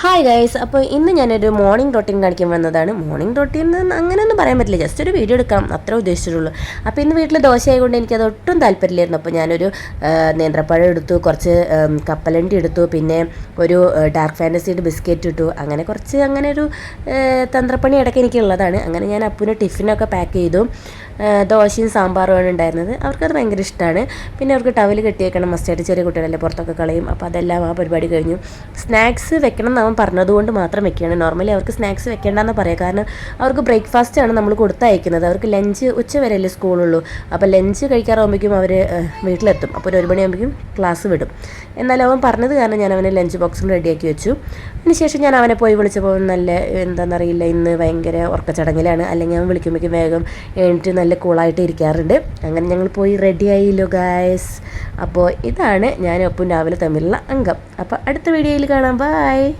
Hi guys അപ്പോൾ ഇന്ന് ഞാനൊരു മോർണിംഗ് റൊട്ടീൻ കാണിക്കാൻ വന്നതാണ്. മോർണിംഗ് റൊട്ടീൻ അങ്ങനെയൊന്നും പറയാൻ പറ്റില്ല. ജസ്റ്റ് ഒരു വീഡിയോ എടുക്കാം. അത്ര ഉദ്ദേശിച്ചിട്ടുള്ളൂ അപ്പോൾ ഇന്ന് വീട്ടിൽ ദോശ ആയതുകൊണ്ട് എനിക്കത് ഒട്ടും താല്പര്യമില്ലായിരുന്നു. അപ്പോൾ ഞാനൊരു നേന്ത്രപ്പഴം എടുത്തു കുറച്ച് കപ്പലണ്ടി എടുത്തു പിന്നെ ഒരു ഡാർക്ക് ഫാന്റസിയുടെ ബിസ്ക്കറ്റ് ഇട്ടു. അങ്ങനെ കുറച്ച് അങ്ങനെ ഒരു തന്ത്രപ്പണി ഇടയ്ക്ക് എനിക്കുള്ളതാണ്. അങ്ങനെ ഞാൻ അപ്പുവിന് ടിഫിനൊക്കെ പാക്ക് ചെയ്തു. ദോശയും സാമ്പാറുമാണ് ഉണ്ടായിരുന്നത്. അവർക്കത് ഭയങ്കര ഇഷ്ടമാണ്. പിന്നെ അവർക്ക് ടവൽ കെട്ടിയേക്കണം മസ്റ്റായിട്ട് ചെറിയ കുട്ടികളല്ലേ പുറത്തൊക്കെ കളയും. അപ്പോൾ അതെല്ലാം ആ പരിപാടി കഴിഞ്ഞു. സ്നാക്സ് വെക്കണം എന്ന് അവൻ പറഞ്ഞതുകൊണ്ട് മാത്രം വെക്കുകയാണ്. നോർമലി അവർക്ക് സ്നാക്സ് വെക്കേണ്ടെന്ന് പറയാം. കാരണം അവർക്ക് ബ്രേക്ക്ഫാസ്റ്റ് ആണ് നമ്മൾ കൊടുത്തയക്കുന്നത് അവർക്ക് ലഞ്ച് ഉച്ച വരെയല്ലേ സ്കൂളുള്ളൂ അപ്പോൾ ലഞ്ച് കഴിക്കാറാകുമ്പോഴേക്കും അവർ വീട്ടിലെത്തും. അപ്പോൾ ഒരു ഒരു മണിയാകുമ്പോഴേക്കും ക്ലാസ് വിടും. എന്നാൽ അവൻ പറഞ്ഞത് കാരണം ഞാൻ അവനെ ലഞ്ച് ബോക്സും റെഡിയാക്കി വെച്ചു. അതിനുശേഷം ഞാൻ അവനെ പോയി വിളിച്ചപ്പോൾ നല്ല എന്താണെന്നറിയില്ല ഇന്ന് ഭയങ്കര ഉറക്കച്ചടങ്ങിലാണ്. അല്ലെങ്കിൽ അവൻ വിളിക്കുമ്പോഴേക്കും വേഗം എണീറ്റ് കൂളായിട്ട് ഇരിക്കാറുണ്ട്. അങ്ങനെ ഞങ്ങൾ പോയി റെഡി ആയില്ലോ ഗായ്സ് അപ്പോൾ ഇതാണ് ഞാനും ഒപ്പം രാവിലെ തമ്മിലുള്ള അംഗം. അപ്പോൾ അടുത്ത വീഡിയോയിൽ കാണാം. ബൈ